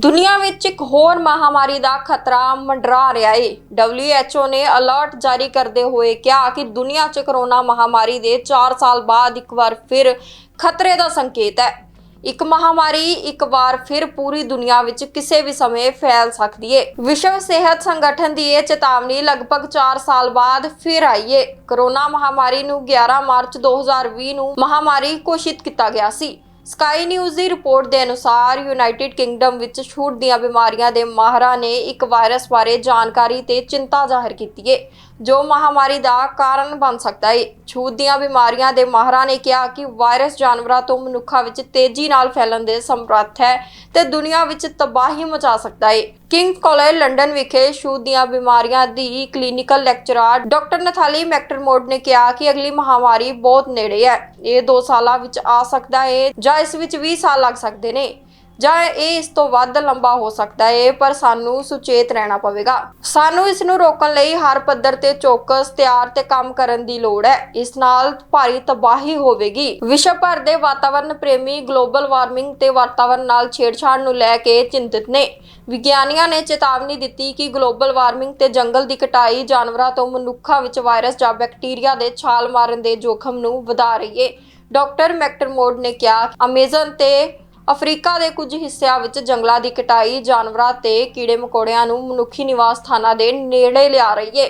ਦੁਨੀਆ ਵਿੱਚ ਇੱਕ ਹੋਰ ਮਹਾਮਾਰੀ ਦਾ ਖਤਰਾ ਮੰਡਰਾ ਰਿਹਾ ਹੈ WHO ਨੇ ਅਲਰਟ ਜਾਰੀ ਕਰਦੇ ਹੋਏ ਕਿਹਾ ਕਿ ਦੁਨੀਆ 'ਚ ਕਰੋਨਾ ਮਹਾਮਾਰੀ ਦੇ 4 ਸਾਲ ਬਾਅਦ ਇੱਕ ਵਾਰ ਫਿਰ ਖਤਰੇ ਦਾ ਸੰਕੇਤ ਹੈ। ਇੱਕ ਮਹਾਮਾਰੀ ਇੱਕ ਵਾਰ ਫਿਰ ਪੂਰੀ ਦੁਨੀਆ ਵਿੱਚ ਕਿਸੇ ਵੀ ਸਮੇਂ ਫੈਲ ਸਕਦੀ ਹੈ ਵਿਸ਼ਵ ਸਿਹਤ ਸੰਗਠਨ ਦੀ ਇਹ ਚੇਤਾਵਨੀ ਲਗਭਗ 4 ਸਾਲ ਬਾਅਦ ਫਿਰ ਆਈ ਹੈ ਕਰੋਨਾ ਮਹਾਮਾਰੀ ਨੂੰ 11 ਮਾਰਚ 2020 ਨੂੰ ਮਹਾਮਾਰੀ ਘੋਸ਼ਿਤ ਕੀਤਾ ਗਿਆ ਸੀ। ਸਕਾਈ ਨਿਊਜ਼ ਦੀ ਰਿਪੋਰਟ ਦੇ ਅਨੁਸਾਰ ਯੂਨਾਈਟਿਡ ਕਿੰਗਡਮ ਵਿੱਚ ਛੂਟ ਦੀਆਂ ਬਿਮਾਰੀਆਂ ਦੇ ਮਾਹਰਾਂ ਨੇ ਇੱਕ ਵਾਇਰਸ ਬਾਰੇ ਜਾਣਕਾਰੀ ਤੇ ਚਿੰਤਾ ਜ਼ਾਹਿਰ ਕੀਤੀ ਹੈ। ਜੋ ਮਹਾਮਾਰੀ ਦਾ ਕਾਰਨ ਬਣ ਸਕਦਾ ਹੈ ਛੂਤ ਦੀਆਂ ਬਿਮਾਰੀਆਂ ਦੇ ਮਾਹਰਾਂ ਨੇ ਕਿਹਾ ਕਿ ਵਾਇਰਸ ਜਾਨਵਰਾਂ ਤੋਂ ਮਨੁੱਖਾਂ ਵਿੱਚ ਤੇਜ਼ੀ ਨਾਲ ਫੈਲਣ ਦੇ ਸਮਰੱਥ ਹੈ ਤੇ ਦੁਨੀਆ ਵਿੱਚ ਤਬਾਹੀ ਮਚਾ ਸਕਦਾ ਹੈ ਕਿੰਗ ਕਾਲਜ ਲੰਡਨ ਵਿਖੇ ਛੂਤ ਦੀਆਂ ਬਿਮਾਰੀਆਂ ਦੀ clinical lecturer doctor Nathalie McDermott ਨੇ ਕਿਹਾ ਕਿ ਅਗਲੀ ਮਹਾਮਾਰੀ ਬਹੁਤ ਨੇੜੇ ਹੈ। ਇਹ 2 ਸਾਲਾਂ ਵਿੱਚ ਆ ਸਕਦਾ ਹੈ ਜਾਂ ਇਸ ਵਿੱਚ 20 ਸਾਲ ਲੱਗ ਸਕਦੇ ਨੇ। ਜਾਂ ਇਹ ਇਸ ਤੋਂ ਵੱਧ ਲੰਬਾ ਹੋ ਸਕਦਾ ਹੈ ਪਰ ਸਾਨੂੰ ਸੁਚੇਤ ਰਹਿਣਾ ਪਵੇਗਾ। ਸਾਨੂੰ ਇਸ ਨੂੰ ਰੋਕਣ ਲਈ ਹਰ ਪੱਧਰ ਤੇ ਚੌਕਸ, ਤਿਆਰ ਤੇ ਕੰਮ ਕਰਨ ਦੀ ਲੋੜ ਹੈ। ਇਸ ਨਾਲ ਭਾਰੀ ਤਬਾਹੀ ਹੋਵੇਗੀ। ਵਿਸ਼ਵ ਭਰ ਦੇ ਵਾਤਾਵਰਣ ਪ੍ਰੇਮੀ ਗਲੋਬਲ ਵਾਰਮਿੰਗ ਤੇ ਵਾਤਾਵਰਣ ਨਾਲ ਛੇੜਛਾੜ ਨੂੰ ਲੈ ਕੇ ਚਿੰਤਿਤ ਨੇ। ਵਿਗਿਆਨੀਆਂ ਨੇ ਚੇਤਾਵਨੀ ਦਿੱਤੀ ਕਿ ਗਲੋਬਲ ਵਾਰਮਿੰਗ ਤੇ ਜੰਗਲ ਦੀ ਕਟਾਈ ਜਾਨਵਰਾਂ ਤੋਂ ਮਨੁੱਖਾਂ ਵਿੱਚ ਵਾਇਰਸ ਜਾਂ ਬੈਕਟੀਰੀਆ ਦੇ ਛਾਲ ਮਾਰਨ ਦੇ ਜੋਖਮ ਨੂੰ ਵਧਾ ਰਹੀ ਹੈ ਡਾਕਟਰ ਮੈਕਟਰਮੋਡ ਨੇ ਕਿਹਾ ਅਮੇਜ਼ਨ ਤੇ ਅਫਰੀਕਾ ਦੇ ਕੁਝ ਹਿੱਸਿਆਂ ਵਿੱਚ ਜੰਗਲਾਂ ਦੀ ਕਟਾਈ ਜਾਨਵਰਾਂ ਤੇ ਕੀੜੇ ਮਕੌੜਿਆਂ ਨੂੰ ਮਨੁੱਖੀ ਨਿਵਾਸ ਸਥਾਨਾਂ ਦੇ ਨੇੜੇ ਲਿਆ ਰਹੀ ਹੈ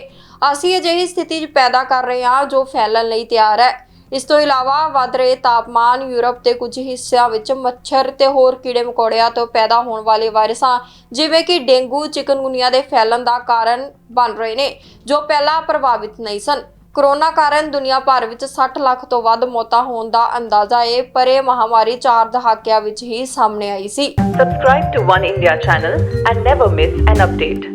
ਅਸੀਂ ਅਜਿਹੀ ਸਥਿਤੀ ਪੈਦਾ ਕਰ ਰਹੇ ਹਾਂ ਜੋ ਫੈਲਣ ਲਈ ਤਿਆਰ ਹੈ। ਇਸ ਤੋਂ ਇਲਾਵਾ ਵੱਧ ਰਹੇ ਤਾਪਮਾਨ ਯੂਰਪ ਦੇ ਕੁਝ ਹਿੱਸਿਆਂ ਵਿੱਚ ਮੱਛਰ ਤੇ ਹੋਰ ਕੀੜੇ ਮਕੌੜਿਆਂ ਤੋਂ ਪੈਦਾ ਹੋਣ ਵਾਲੇ ਵਾਇਰਸਾਂ, ਜਿਵੇਂ ਕਿ ਡੇਂਗੂ, ਚਿਕਨਗੁਨੀਆ ਦੇ ਫੈਲਣ ਦਾ ਕਾਰਨ ਬਣ ਰਹੇ ਨੇ, ਜੋ ਪਹਿਲਾਂ ਪ੍ਰਭਾਵਿਤ ਨਹੀਂ ਸਨ। ਕੋਰੋਨਾ ਕਾਰਨ ਦੁਨੀਆ ਭਰ ਵਿੱਚ 60 ਲੱਖ ਤੋਂ ਵੱਧ ਮੌਤਾਂ ਹੋਣ ਦਾ ਅੰਦਾਜ਼ਾ ਹੈ ਪਰ ਇਹ ਮਹਾਮਾਰੀ ਚਾਰ ਦਹਾਕਿਆਂ ਵਿੱਚ ਹੀ ਸਾਹਮਣੇ ਆਈ ਸੀ Subscribe to One India channel and never miss an update.